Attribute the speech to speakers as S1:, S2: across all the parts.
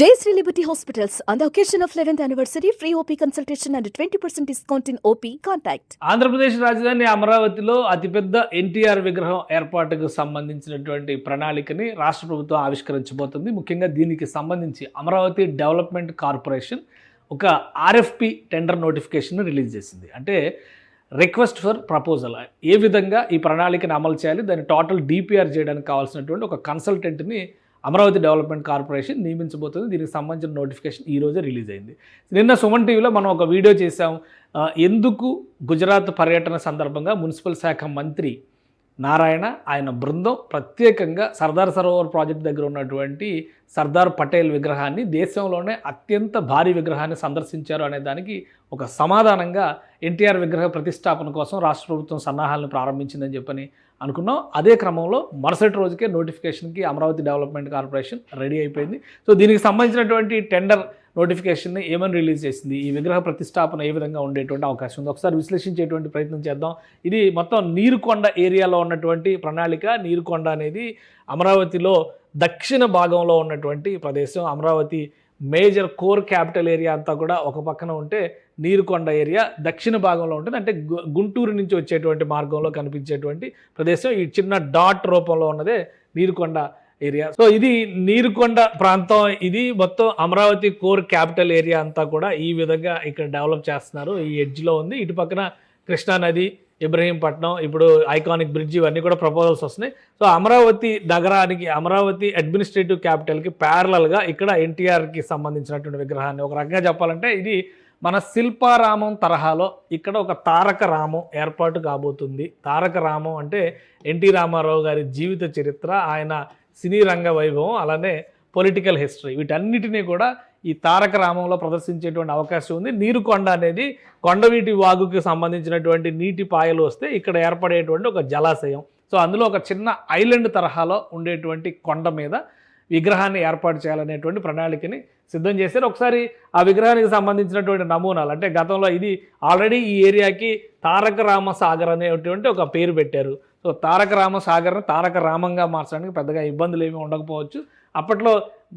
S1: Jayasree Liberty Hospitals on the occasion of 11th anniversary free OP consultation and 20% discount in OP contact.
S2: Andhra Pradesh రాజధాని అమరావతిలో అతిపెద్ద ఎన్టీఆర్ విగ్రహం ఏర్పాటుకు సంబంధించినటువంటి ప్రణాళికని రాష్ట్ర ప్రభుత్వం ఆవిష్కరించబోతుంది. ముఖ్యంగా దీనికి సంబంధించి అమరావతి డెవలప్మెంట్ కార్పొరేషన్ ఒక ఆర్ఎఫ్పి టెండర్ నోటిఫికేషన్ రిలీజ్ చేసింది. అంటే రిక్వెస్ట్ ఫర్ ప్రపోజల్. ఏ విధంగా ఈ ప్రణాళికను అమలు చేయాలి? దాన్ని టోటల్ డిపిఆర్ చేయడానికి కావాల్సినటువంటి ఒక కన్సల్టెంట్ని అమరావతి డెవలప్మెంట్ కార్పొరేషన్ నియమించబోతుంది. దీనికి సంబంధించిన నోటిఫికేషన్ ఈరోజు రిలీజ్ అయింది. నిన్న సుమన్ టీవీలో మనం ఒక వీడియో చేసాం ఎందుకు గుజరాత్ పర్యటన సందర్భంగా మున్సిపల్ శాఖ మంత్రి నారాయణ ఆయన బృందం ప్రత్యేకంగా సర్దార్ సరోవర్ ప్రాజెక్ట్ దగ్గర ఉన్నటువంటి సర్దార్ పటేల్ విగ్రహాన్ని దేశంలోనే అత్యంత భారీ విగ్రహాన్ని సందర్శించారు అనే దానికి ఒక సమాధానంగా ఎన్టీఆర్ విగ్రహ ప్రతిష్టాపన కోసం రాష్ట్ర ప్రభుత్వం సన్నాహాలను ప్రారంభించిందని చెప్పని అనుకున్నాం. అదే క్రమంలో మరుసటి రోజుకే నోటిఫికేషన్కి అమరావతి డెవలప్మెంట్ కార్పొరేషన్ రెడీ అయిపోయింది. సో దీనికి సంబంధించినటువంటి టెండర్ నోటిఫికేషన్ని ఏమని రిలీజ్ చేసింది? ఈ విగ్రహ ప్రతిష్టాపన ఏ విధంగా ఉండేటువంటి అవకాశం ఉంది? ఒకసారి విశ్లేషించేటువంటి ప్రయత్నం చేద్దాం. ఇది మొత్తం నీరుకొండ ఏరియాలో ఉన్నటువంటి ప్రణాళిక. నీరుకొండ అనేది అమరావతిలో దక్షిణ భాగంలో ఉన్నటువంటి ప్రదేశం. Amaravati major core capital area అంతా కూడా ఒక పక్కన ఉంటే నీరుకొండ ఏరియా దక్షిణ భాగంలో ఉంటుంది. అంటే గు- గుంటూరు నుంచి వచ్చేటువంటి మార్గంలో కనిపించేటువంటి ప్రదేశం. ఈ చిన్న డాట్ రూపంలో ఉన్నదే నీరుకొండ ఏరియా. సో ఇది నీరుకొండ ప్రాంతం. ఇది మొత్తం అమరావతి కోర్ క్యాపిటల్ ఏరియా అంతా కూడా ఈ విధంగా ఇక్కడ డెవలప్ చేస్తున్నారు. ఈ ఎడ్జ్లో ఉంది. ఇటు పక్కన కృష్ణా నది ఇబ్రహీంపట్నం ఇప్పుడు ఐకానిక్ బ్రిడ్జ్ ఇవన్నీ కూడా ప్రపోజల్స్ వస్తున్నాయి. సో అమరావతి నగరానికి అమరావతి అడ్మినిస్ట్రేటివ్ క్యాపిటల్కి ప్యారలల్గా ఇక్కడ ఎన్టీఆర్కి సంబంధించినటువంటి విగ్రహాన్ని ఒక రకంగా చెప్పాలంటే ఇది మన శిల్పారామం తరహాలో ఇక్కడ ఒక తారక రామం ఏర్పాటు కాబోతుంది. తారక రామం అంటే ఎన్టీ రామారావు గారి జీవిత చరిత్ర ఆయన సినీ రంగ వైభవం అలానే పొలిటికల్ హిస్టరీ వీటన్నిటినీ కూడా ఈ తారక రామంలో ప్రదర్శించేటువంటి అవకాశం ఉంది. నీరుకొండ అనేది కొండవీటి వాగుకి సంబంధించినటువంటి నీటి పాయలు వస్తే ఇక్కడ ఏర్పడేటువంటి ఒక జలాశయం. సో అందులో ఒక చిన్న ఐలాండ్ తరహాలో ఉండేటువంటి కొండ మీద విగ్రహాన్ని ఏర్పాటు చేయాలనేటువంటి ప్రణాళికని సిద్ధం చేశారు. ఒకసారి ఆ విగ్రహానికి సంబంధించినటువంటి నమూనాలు అంటే గతంలో ఇది ఆల్రెడీ ఈ ఏరియాకి తారక రామ సాగర్ అనేటువంటి ఒక పేరు పెట్టారు. సో తారక రామ సాగర్ని తారక రామంగా మార్చడానికి పెద్దగా ఇబ్బందులు ఏమీ ఉండకపోవచ్చు. అప్పట్లో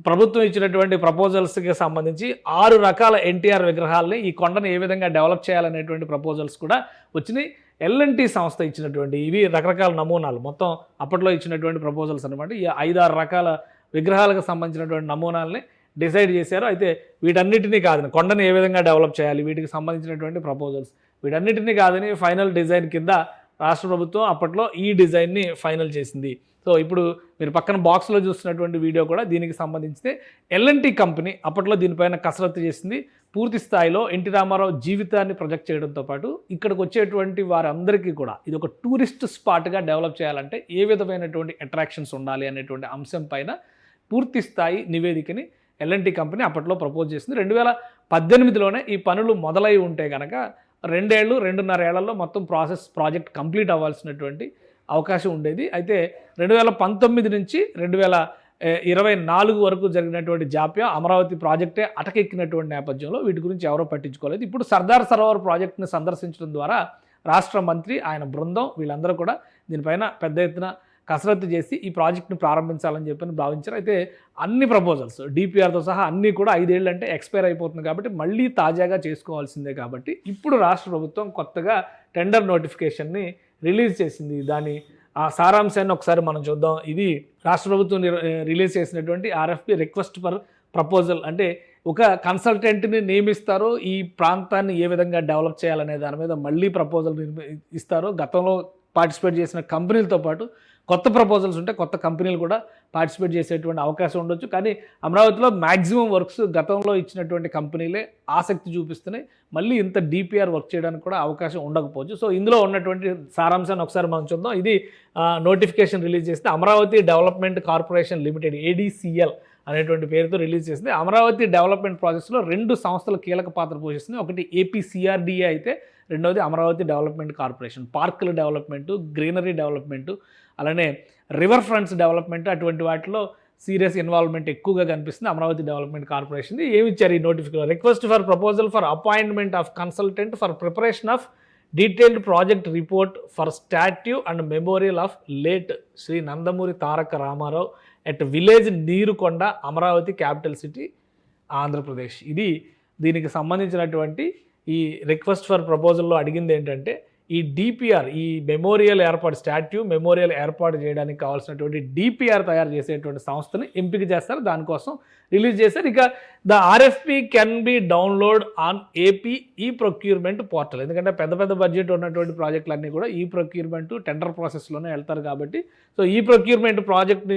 S2: ప్రభుత్వం ఇచ్చినటువంటి ప్రపోజల్స్కి సంబంధించి ఆరు రకాల ఎన్టీఆర్ విగ్రహాలని ఈ కొండను ఏ విధంగా డెవలప్ చేయాలనేటువంటి ప్రపోజల్స్ కూడా వచ్చినాయి. ఎల్ఎన్టీ సంస్థ ఇచ్చినటువంటి ఇవి రకరకాల నమూనాలు. మొత్తం అప్పట్లో ఇచ్చినటువంటి ప్రపోజల్స్ అనమాట ఈ ఐదారు రకాల విగ్రహాలకు సంబంధించినటువంటి నమూనాలని డిసైడ్ చేశారు. అయితే వీటన్నిటినీ కాదని కొండను ఏ విధంగా డెవలప్ చేయాలి వీటికి సంబంధించినటువంటి ప్రపోజల్స్. వీటన్నిటినీ కాదని ఫైనల్ డిజైన్ కింద రాష్ట్ర ప్రభుత్వం అప్పట్లో ఈ డిజైన్ని ఫైనల్ చేసింది. సో ఇప్పుడు మీరు పక్కన బాక్స్లో చూస్తున్నటువంటి వీడియో కూడా దీనికి సంబంధించితే ఎల్ఎన్టీ కంపెనీ అప్పట్లో దీనిపైన కసరత్తు చేసింది. పూర్తి స్థాయిలో ఎన్టీ రామారావు జీవితాన్ని ప్రొజెక్ట్ చేయడంతో పాటు ఇక్కడికి వచ్చేటువంటి వారందరికీ కూడా ఇది ఒక టూరిస్ట్ స్పాట్గా డెవలప్ చేయాలంటే ఏ విధమైనటువంటి అట్రాక్షన్స్ ఉండాలి అనేటువంటి అంశం పైన పూర్తి స్థాయి నివేదికని ఎల్ఎన్టీ కంపెనీ అప్పట్లో ప్రపోజ్ చేసింది. రెండు వేల పద్దెనిమిదిలోనే ఈ పనులు మొదలై ఉంటే కనుక రెండేళ్ళు రెండున్నర ఏళ్ళలో మొత్తం ప్రాసెస్ ప్రాజెక్ట్ కంప్లీట్ అవ్వాల్సినటువంటి అవకాశం ఉండేది. అయితే రెండు వేల పంతొమ్మిది నుంచి రెండు వేల ఇరవై నాలుగు వరకు జరిగినటువంటి జాప్యం అమరావతి ప్రాజెక్టే అటకెక్కినటువంటి నేపథ్యంలో వీటి గురించి ఎవరో పట్టించుకోలేదు. ఇప్పుడు సర్దార్ సరోవర్ ప్రాజెక్ట్ని సందర్శించడం ద్వారా రాష్ట్ర మంత్రి ఆయన బృందం వీళ్ళందరూ కూడా దీనిపైన పెద్ద ఎత్తున కసరత్తు చేసి ఈ ప్రాజెక్ట్ను ప్రారంభించాలని చెప్పని భావించారు. అయితే అన్ని ప్రపోజల్స్ డిపిఆర్తో సహా అన్నీ కూడా ఐదేళ్ళు అంటే ఎక్స్పైర్ అయిపోతుంది కాబట్టి మళ్ళీ తాజాగా చేసుకోవాల్సిందే కాబట్టి ఇప్పుడు రాష్ట్ర ప్రభుత్వం కొత్తగా టెండర్ నోటిఫికేషన్ని రిలీజ్ చేసింది. దాని ఆ సారాంశాన్ని ఒకసారి మనం చూద్దాం. ఇది రాష్ట్ర ప్రభుత్వం రిలీజ్ చేసినటువంటి ఆర్ఎఫ్పి రిక్వెస్ట్ ఫర్ ప్రపోజల్. అంటే ఒక కన్సల్టెంట్ని నియమిస్తారో ఈ ప్రాంతాన్ని ఏ విధంగా డెవలప్ చేయాలనే దాని మీద మళ్ళీ ప్రపోజల్ ఇస్తారో గతంలో పార్టిసిపేట్ చేసిన కంపెనీలతో పాటు కొత్త ప్రపోజల్స్ ఉంటే కొత్త కంపెనీలు కూడా పార్టిసిపేట్ చేసేటువంటి అవకాశం ఉండొచ్చు. కానీ అమరావతిలో మ్యాక్సిమం వర్క్స్ గతంలో ఇచ్చినటువంటి కంపెనీలే ఆసక్తి చూపిస్తున్నాయి. మళ్ళీ ఇంత డిపిఆర్ వర్క్ చేయడానికి కూడా అవకాశం ఉండకపోవచ్చు. సో ఇందులో ఉన్నటువంటి సారాంశాన్ని ఒకసారి మనం చూద్దాం. ఇది నోటిఫికేషన్ రిలీజ్ చేస్తే Amaravati development corporation limited ADCL అనేటువంటి పేరుతో రిలీజ్ చేసింది. అమరావతి డెవలప్మెంట్ ప్రాజెక్ట్స్లో రెండు సంస్థలు కీలక పాత్ర పోషిస్తుంది ఒకటి ఏపీసీఆర్డీఏ అయితే రెండవది అమరావతి డెవలప్మెంట్ కార్పొరేషన్ పార్కుల డెవలప్మెంట్ గ్రీనరీ డెవలప్మెంట్ అలానే రివర్ ఫ్రంట్స్ డెవలప్మెంట్ అటువంటి వాటిలో సీరియస్ ఇన్వాల్వ్మెంట్ ఎక్కువగా కనిపిస్తుంది అమరావతి డెవలప్మెంట్ కార్పొరేషన్. ఏమి ఇచ్చారు ఈ notification request for proposal for appointment of consultant for preparation of detailed project report for statue and memorial of late Shri Nandamuri Taraka Rama Rao at village Nirukonda Amaravati capital city Andhra Pradesh ఇది దీనికి సంబంధించినటువంటి ఈ request for ప్రపోజల్లో అడిగింది ఏంటంటే ఈ DPR ఈ memorial ఏర్పాటు statue memorial ఏర్పాటు చేయడానికి కావాల్సినటువంటి డిపిఆర్ తయారు చేసేటువంటి సంస్థని ఎంపిక చేస్తారు. దానికోసం రిలీజ్ చేశారు. ఇక the RFP can be download on AP E procurement portal ఎందుకంటే పెద్ద పెద్ద బడ్జెట్ ఉన్నటువంటి ప్రాజెక్టులన్నీ కూడా ఈ ప్రొక్యూర్మెంట్ టెండర్ ప్రాసెస్లోనే వెళ్తారు కాబట్టి. సో ఈ ప్రొక్యూర్మెంట్ ప్రాజెక్ట్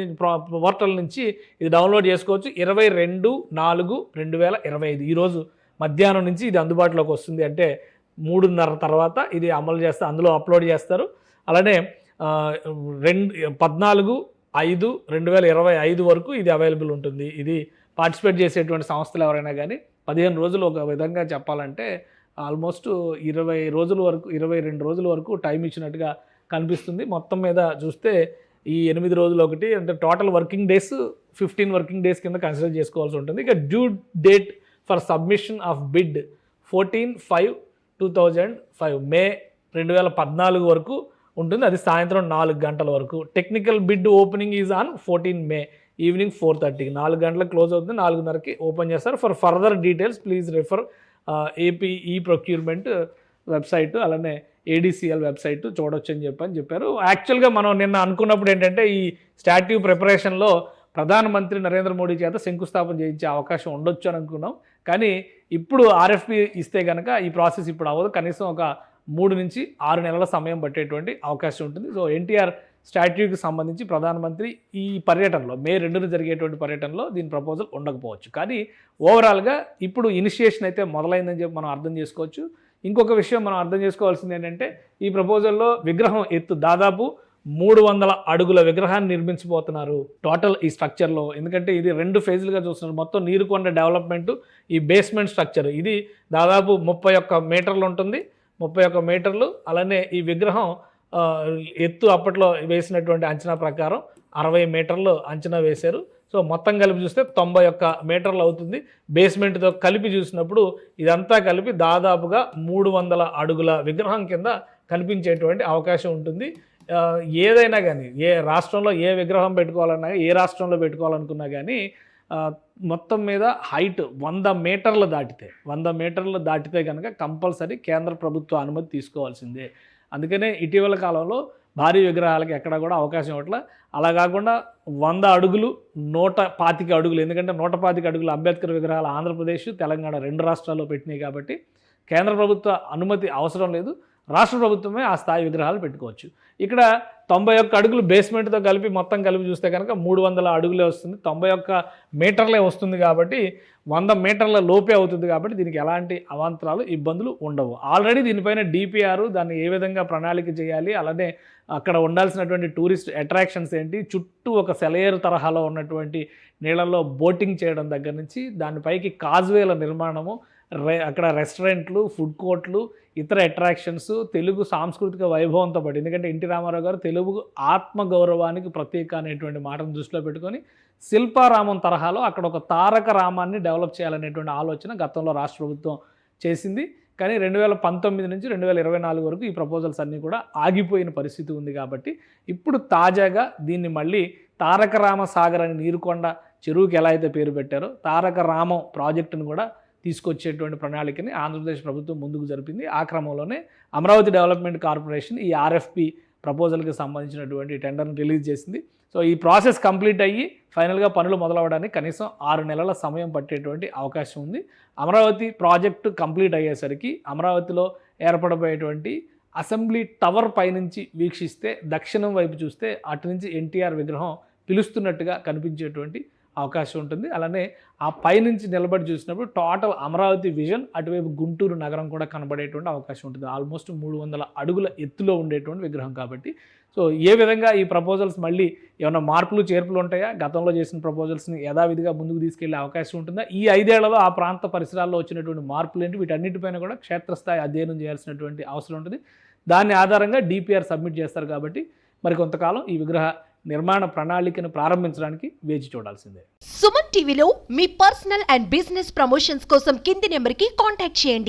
S2: పోర్టల్ నుంచి ఇది డౌన్లోడ్ చేసుకోవచ్చు. ఇరవై రెండు నాలుగు రెండు వేల ఇరవై ఐదు. ఈరోజు మధ్యాహ్నం నుంచి ఇది అందుబాటులోకి వస్తుంది అంటే మూడున్నర తర్వాత ఇది అమలు చేస్తే అందులో అప్లోడ్ చేస్తారు. అలానే రెండు పద్నాలుగు ఐదు రెండు వేల ఇరవై ఐదు వరకు ఇది అవైలబుల్ ఉంటుంది. ఇది పార్టిసిపేట్ చేసేటువంటి సంస్థలు ఎవరైనా కానీ పదిహేను రోజులు ఒక విధంగా చెప్పాలంటే ఆల్మోస్ట్ ఇరవై రోజుల వరకు ఇరవై రెండు రోజుల వరకు టైం ఇచ్చినట్టుగా కనిపిస్తుంది. మొత్తం మీద చూస్తే ఈ ఎనిమిది రోజులు ఒకటి అంటే total working days fifteen working days కింద కన్సిడర్ చేసుకోవాల్సి ఉంటుంది. ఇక due date for submission of bid fourteen five two thousand five. May రెండు వేల పద్నాలుగు వరకు ఉంటుంది. అది సాయంత్రం నాలుగు గంటల వరకు. Technical bid opening is on fourteen May evening four థర్టీకి. నాలుగు గంటలకు క్లోజ్ అవుతుంది. నాలుగున్నరకి ఓపెన్ చేస్తారు. For further details please refer AP E procurement website అలానే ఏడీసీఎల్ వెబ్సైట్ చూడొచ్చు అని చెప్పని చెప్పారు. యాక్చువల్గా మనం నిన్న అనుకున్నప్పుడు ఏంటంటే ఈ స్టాట్యూ ప్రిపరేషన్లో ప్రధానమంత్రి నరేంద్ర మోడీ చేత శంకుస్థాపన చేయించే అవకాశం ఉండొచ్చు అని అనుకున్నాం. కానీ ఇప్పుడు ఆర్ఎఫ్పి ఇస్తే కనుక ఈ ప్రాసెస్ ఇప్పుడు అవ్వదు. కనీసం ఒక మూడు నుంచి ఆరు నెలల సమయం పట్టేటువంటి అవకాశం ఉంటుంది. సో ఎన్టీఆర్ స్టాట్యూకి సంబంధించి ప్రధానమంత్రి ఈ పర్యటనలో మే రెండున జరిగేటువంటి పర్యటనలో దీని ప్రపోజల్ ఉండకపోవచ్చు. కానీ ఓవరాల్గా ఇప్పుడు ఇనిషియేషన్ అయితే మొదలైందని చెప్పి మనం అర్థం చేసుకోవచ్చు. ఇంకొక విషయం మనం అర్థం చేసుకోవాల్సింది ఏంటంటే ఈ ప్రపోజల్లో విగ్రహం ఎత్తు దాదాపు మూడు వందల అడుగుల విగ్రహాన్ని నిర్మించబోతున్నారు టోటల్ ఈ స్ట్రక్చర్లో. ఎందుకంటే ఇది రెండు ఫేజ్లుగా చూస్తున్నారు. మొత్తం నీరుకొండ డెవలప్మెంట్ ఈ బేస్మెంట్ స్ట్రక్చర్. ఇది దాదాపు ముప్పై ఒక్క మీటర్లు ఉంటుంది. ముప్పై ఒక్క మీటర్లు. అలానే ఈ విగ్రహం ఎత్తు అప్పట్లో వేసినటువంటి అంచనా ప్రకారం అరవై మీటర్లు అంచనా వేశారు. సో మొత్తం కలిపి చూస్తే తొంభై ఒక్క మీటర్లు అవుతుంది. బేస్మెంట్తో కలిపి చూసినప్పుడు ఇదంతా కలిపి దాదాపుగా మూడు వందల అడుగుల విగ్రహం కింద కనిపించేటువంటి అవకాశం ఉంటుంది. ఏదైనా కానీ ఏ రాష్ట్రంలో ఏ విగ్రహం పెట్టుకోవాలన్నా ఏ రాష్ట్రంలో పెట్టుకోవాలనుకున్నా కానీ మొత్తం మీద హైట్ వంద మీటర్లు దాటితే వంద మీటర్లు దాటితే కనుక కంపల్సరీ కేంద్ర ప్రభుత్వ అనుమతి తీసుకోవాల్సిందే. అందుకనే ఇటీవల కాలంలో భారీ విగ్రహాలకి ఎక్కడ కూడా అవకాశం ఇవ్వట్ల. అలా కాకుండా వంద అడుగులు నూట పాతిక అడుగులు ఎందుకంటే నూట పాతిక అడుగులు అంబేద్కర్ విగ్రహాలు ఆంధ్రప్రదేశ్ తెలంగాణ రెండు రాష్ట్రాల్లో పెట్టినాయి కాబట్టి కేంద్ర ప్రభుత్వ అనుమతి అవసరం లేదు. రాష్ట్ర ప్రభుత్వమే ఆ స్థాయి విగ్రహాలు పెట్టుకోవచ్చు. ఇక్కడ తొంభై ఒక్క అడుగులు బేస్మెంట్తో కలిపి మొత్తం కలిపి చూస్తే కనుక మూడు వందల అడుగులే వస్తుంది. తొంభై ఒక్క మీటర్లే వస్తుంది కాబట్టి వంద మీటర్ల లోపే అవుతుంది కాబట్టి దీనికి ఎలాంటి అవాంతరాలు ఇబ్బందులు ఉండవు. ఆల్రెడీ దీనిపైన డిపిఆర్ దాన్ని ఏ విధంగా ప్రణాళిక చేయాలి అలానే అక్కడ ఉండాల్సినటువంటి టూరిస్ట్ అట్రాక్షన్స్ ఏంటి చుట్టూ ఒక సెలయేరు తరహాలో ఉన్నటువంటి నీళ్ళల్లో బోటింగ్ చేయడం దగ్గర నుంచి దానిపైకి కాజ్వేల నిర్మాణము రె అక్కడ రెస్టారెంట్లు ఫుడ్ కోర్ట్లు ఇతర అట్రాక్షన్స్ తెలుగు సాంస్కృతిక వైభవంతో పాటు ఎందుకంటే ఎన్టీ రామారావు గారు తెలుగు ఆత్మగౌరవానికి ప్రతీక అనేటువంటి మాటను దృష్టిలో పెట్టుకొని శిల్పారామం తరహాలో అక్కడ ఒక తారక రామాన్ని డెవలప్ చేయాలనేటువంటి ఆలోచన గతంలో రాష్ట్ర ప్రభుత్వం చేసింది. కానీ రెండు వేల పంతొమ్మిది నుంచి రెండు వేల ఇరవై నాలుగు వరకు ఈ ప్రపోజల్స్ అన్నీ కూడా ఆగిపోయిన పరిస్థితి ఉంది కాబట్టి ఇప్పుడు తాజాగా దీన్ని మళ్ళీ తారక రామ సాగర్ అని నీరుకొండ చెరువుకి ఎలా అయితే పేరు పెట్టారో తారక రామం ప్రాజెక్టును కూడా తీసుకొచ్చేటువంటి ప్రణాళికని ఆంధ్రప్రదేశ్ ప్రభుత్వం ముందుకు జరిపింది. ఆ క్రమంలోనే అమరావతి డెవలప్మెంట్ కార్పొరేషన్ ఈ ఆర్ఎఫ్పి ప్రపోజల్కి సంబంధించినటువంటి టెండర్ని రిలీజ్ చేసింది. సో ఈ ప్రాసెస్ కంప్లీట్ అయ్యి ఫైనల్గా పనులు మొదలవడానికి కనీసం ఆరు నెలల సమయం పట్టేటువంటి అవకాశం ఉంది. అమరావతి ప్రాజెక్టు కంప్లీట్ అయ్యేసరికి అమరావతిలో ఏర్పడబోయేటువంటి అసెంబ్లీ టవర్ పైనుంచి వీక్షిస్తే దక్షిణం వైపు చూస్తే అటు నుంచి ఎన్టీఆర్ విగ్రహం పిలుస్తున్నట్టుగా కనిపించేటువంటి అవకాశం ఉంటుంది. అలానే ఆ పైనుంచి నిలబడి చూసినప్పుడు టోటల్ అమరావతి విజన్ అటువైపు గుంటూరు నగరం కూడా కనబడేటువంటి అవకాశం ఉంటుంది. ఆల్మోస్ట్ మూడు వందల అడుగుల ఎత్తులో ఉండేటువంటి విగ్రహం కాబట్టి. సో ఏ విధంగా ఈ ప్రపోజల్స్ మళ్ళీ ఏమైనా మార్పులు చేర్పులు ఉంటాయా? గతంలో చేసిన ప్రపోజల్స్ని యథావిధిగా ముందుకు తీసుకెళ్ళే అవకాశం ఉంటుందా? ఈ ఐదేళ్ళలో ఆ ప్రాంత పరిసరాల్లో వచ్చినటువంటి మార్పులు ఏంటి? వీటన్నిటిపైన కూడా క్షేత్రస్థాయి అధ్యయనం చేయాల్సినటువంటి అవసరం ఉంటుంది. దాని ఆధారంగా డిపిఆర్ సబ్మిట్ చేస్తారు కాబట్టి మరి కొంతకాలం ఈ విగ్రహ నిర్మాణ ప్రణాళికను ప్రారంభించడానికి వేచి చూడాల్సిందే.
S3: సుమన్ టీవీలో మీ పర్సనల్ అండ్ బిజినెస్ ప్రమోషన్స్ కోసం కింది నెంబర్కి కాంటాక్ట్ చేయండి.